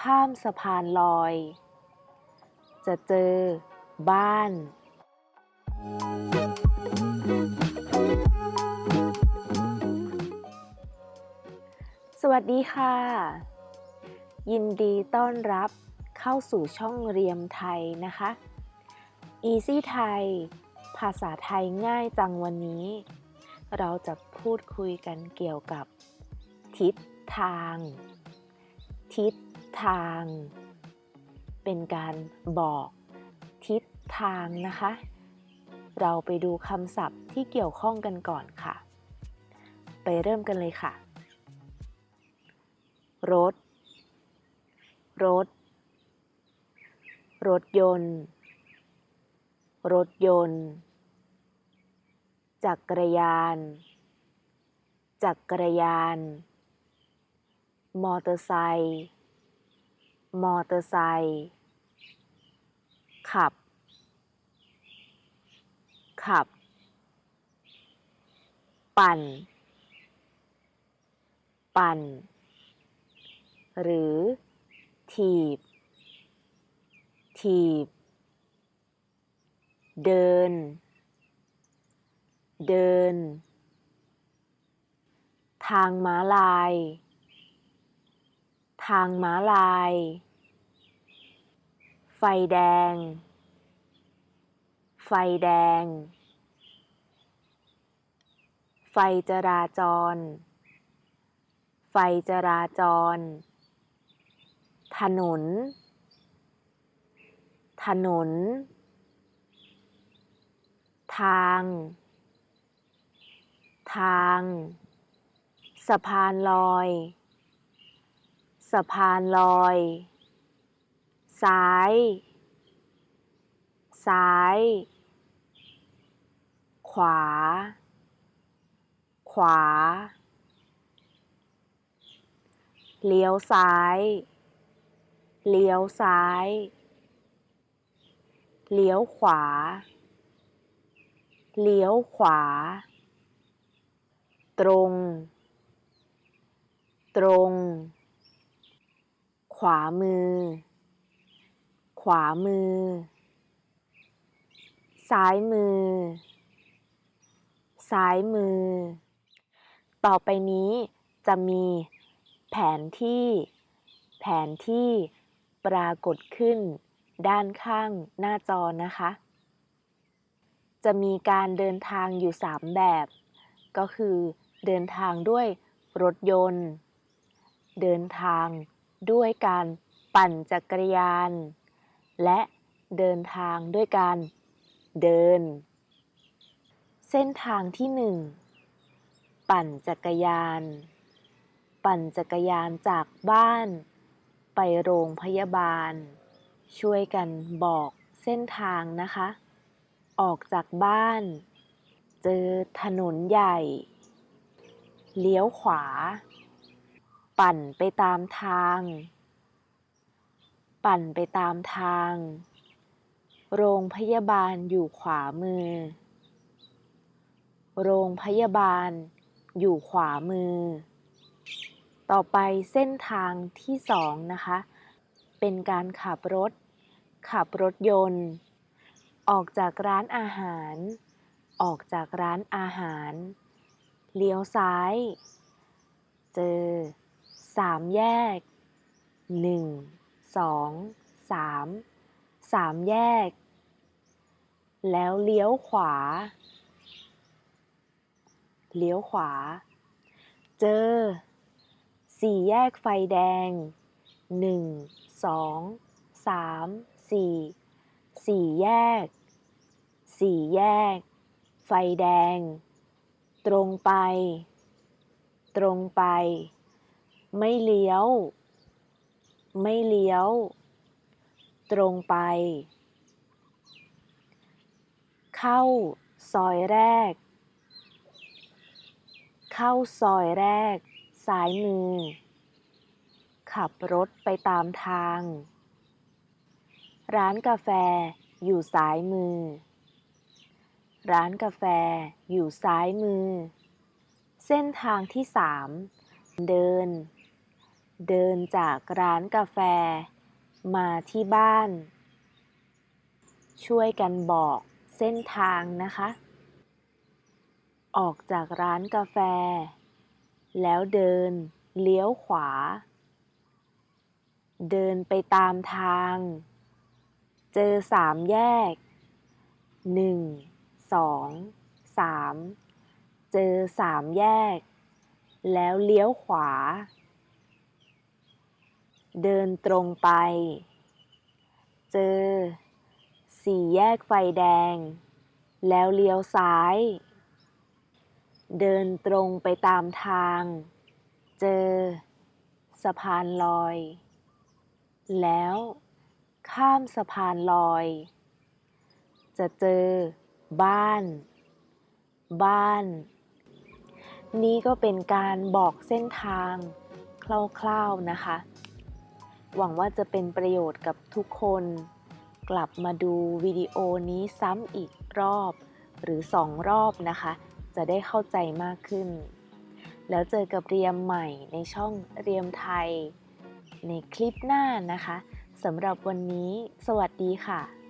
ข้ามสะพานลอย จะเจอบ้าน สวัสดีค่ะ ยินดีต้อนรับเข้าสู่ช่องเรียมไทยนะคะ Easy ไทย ภาษาไทยง่ายจังวันนี้ เราจะพูดคุยกันเกี่ยวกับ ทิศทาง ทิศ ทาง เป็นการบอกทิศทางนะคะ เราไปดูคำศัพท์ที่เกี่ยวข้องกันก่อนค่ะ ไปเริ่มกันเลยค่ะ รถ รถ รถยนต์ รถยนต์ จักรยาน จักรยาน มอเตอร์ไซค์ มอเตอร์ไซค์ขับ ขับ ปั่น ปั่น หรือ ถีบ ถีบ เดิน เดิน ทางม้าลาย ทางม้าลาย ไฟแดง ไฟแดง ไฟจราจร ไฟจราจร ถนน ถนน ทาง ทาง สะพานลอย สะพานลอย ซ้าย ซ้าย ขวา ขวา เลี้ยวซ้าย เลี้ยวซ้าย เลี้ยวขวา เลี้ยวขวา ตรง ตรง ขวามือ ขวามือ ซ้ายมือ ซ้ายมือ ต่อไปนี้จะมีแผนที่ แผนที่ปรากฏขึ้นด้านข้างหน้าจอนะคะ จะมีการเดินทางอยู่ 3 แบบ ก็คือเดินทางด้วยรถยนต์ เดินทาง ด้วยการปั่นจักรยาน และเดินทางด้วยการเดิน เส้นทางที่1ปั่นจักรยาน ปั่นจักรยานจากบ้าน ไปโรงพยาบาล ช่วยกันบอกเส้นทางนะคะ ออกจากบ้าน เจอถนนใหญ่ เลี้ยวขวา ปั่นไปตามทาง ปั่นไปตามทาง โรงพยาบาลอยู่ขวามือ โรงพยาบาลอยู่ขวามือ ต่อไปเส้นทางที่สองนะคะ เป็นการขับรถ ขับรถยนต์ ออกจากร้านอาหาร ออกจากร้านอาหาร เลี้ยวซ้าย เจอ สามแยกหนึ่งสองสามสามแยก แล้วเลี้ยวขวา เลี้ยวขวา เจอสี่แยกไฟแดงหนึ่งสองสามสี่สี่แยก สี่แยก ไฟแดง ตรงไป ตรงไป ไม่เลี้ยว ไม่เลี้ยว ตรงไป เข้าซอยแรก เข้าซอยแรก ซ้ายมือ ขับรถไปตามทาง ร้านกาแฟอยู่ซ้ายมือ ร้านกาแฟอยู่ซ้ายมือ เส้นทางที่สามเดิน เดินจากร้านกาแฟ มาที่บ้าน ช่วยกันบอกเส้นทางนะคะ ออกจากร้านกาแฟ แล้วเดินเลี้ยวขวา เดินไปตามทาง เจอสามแยกหนึ่งสองสามเจอสามแยก แล้วเลี้ยวขวา เดินตรงไป เจอ สี่แยกไฟแดง แล้วเลี้ยวซ้าย เดินตรงไปตามทาง เจอ สะพานลอย แล้ว ข้ามสะพานลอย จะเจอ บ้าน บ้าน นี่ก็เป็นการบอกเส้นทางคร่าวๆนะคะ หวังว่าจะเป็นประโยชน์กับทุกคน กลับมาดูวิดีโอนี้ซ้ำอีกรอบ หรือสองรอบนะคะ จะได้เข้าใจมากขึ้น แล้วเจอกับเรียมใหม่ในช่องเรียมไทย ในคลิปหน้านะคะสำหรับวันนี้ สวัสดีค่ะ